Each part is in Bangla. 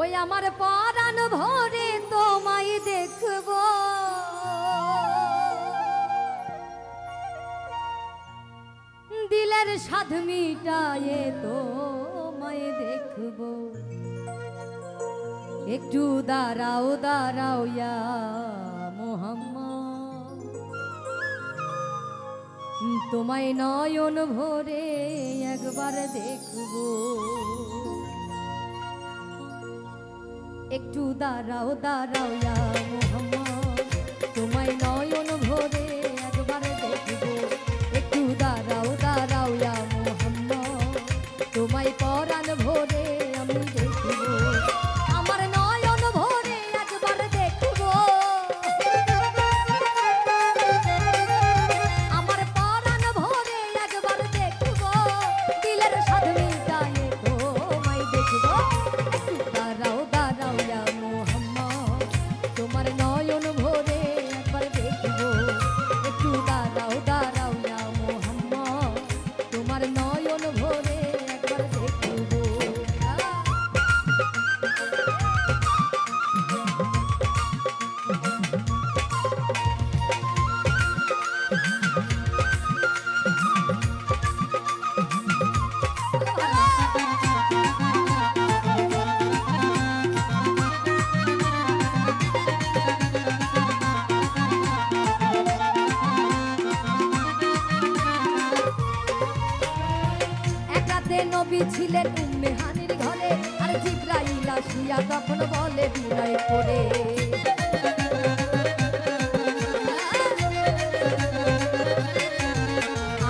ওই আমার পরাণ ভরে তোমায় দেখব। দিলের সাধ মিটায়ে তোমায় দেখব। একটু দাঁড়াও দাঁড়াও ইয়া তোমায় নয়ন ভরে একবার দেখব। একটু দাঁড়াও দাঁড়াও তোমায় নয়ন ছিলেন উম্মে হানির ঘরে, আর জিব্রাইল আসিয়া তখন বলে, বিনয় করে।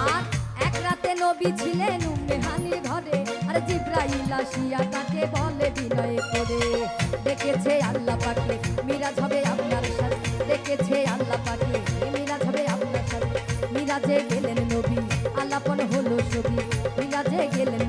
আর এক রাতে নবী ছিলেন উম্মে হানির ঘরে, আর জিব্রাইল আসিয়া তাকে বলে, বিনয় করে। দেখেছে আল্লাহ পাকে, মিরাজ হবে আপনার সাথে। দেখেছে আল্লাহ পাকে, মিরাজ হবে আপনার সাথে। মিরাজে গেলেন নবী, আলাপন হলো ছবি মিরাজে গেলেন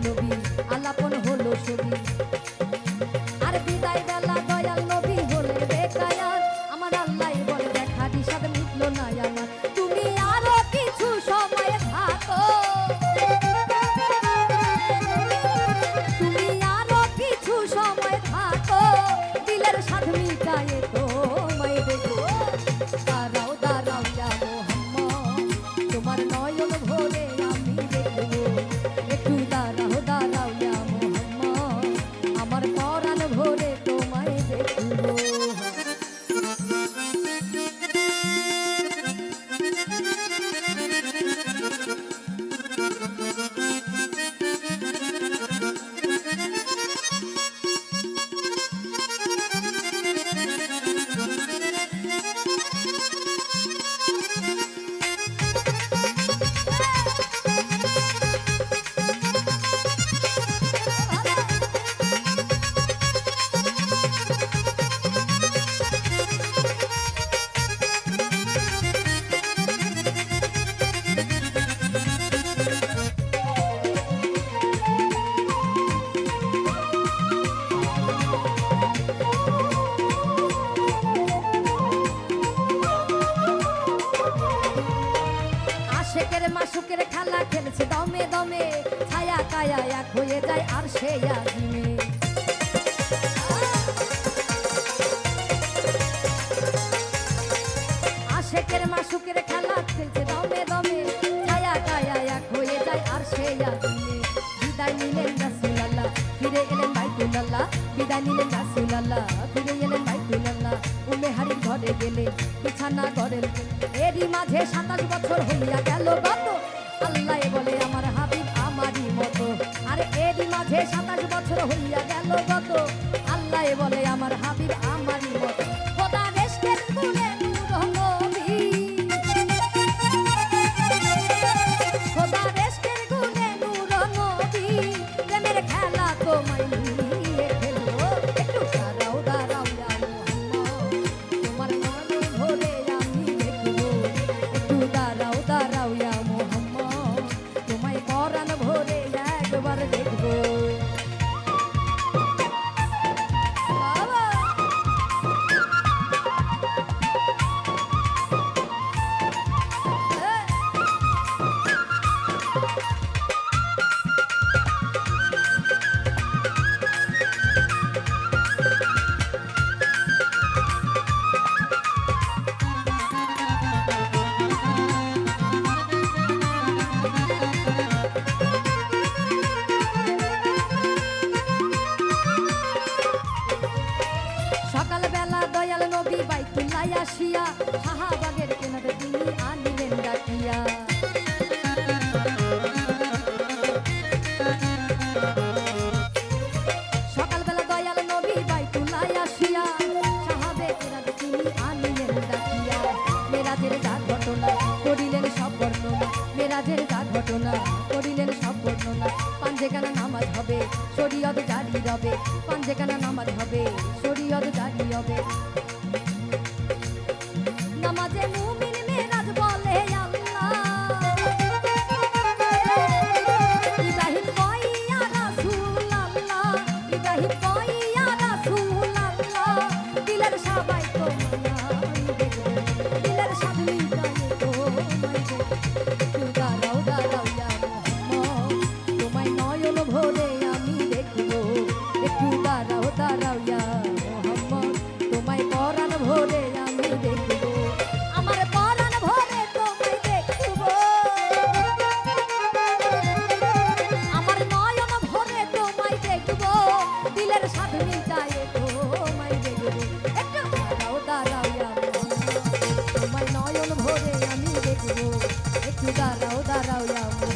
হয়ে যায় আর সে আজিমে আশেকের মাসুকের খেলা খেলছে দমে দমে, ছায়া কায়া এক হয়ে যায় আর সে আজিমে বিদায় নিলেন রাসুলাল্লাহ, ফিরে এলেন বাইতুল্লাহ, বিদায় নিলেন রাসুলাল্লাহ, ফিরে এলেন বাইতুল্লাহ উমে হারির ঘরে গেলে বিছানা করেন এরই মাঝে সাতাশ বছর হইয়া গেল। হইয়া গেল গত আল্লাহ বলে আমার হাবিব আমারই নবী বাইতুল্লাহ আসিয়া শাহাবাগের কেনারে তিনি আনিলেন ডাকিয়া। সকালবেলা দয়াল নবী বাইতুল্লাহ আসিয়া সব বর্ণনা। মেরাজের যা নামাজ হবে, শরীয়ত জারি রবে পাঞ্জেখানা নামাজ হবে, শরীয়ত জারি হবে। You gotta, ya, ya, ya, ya, ya, ya,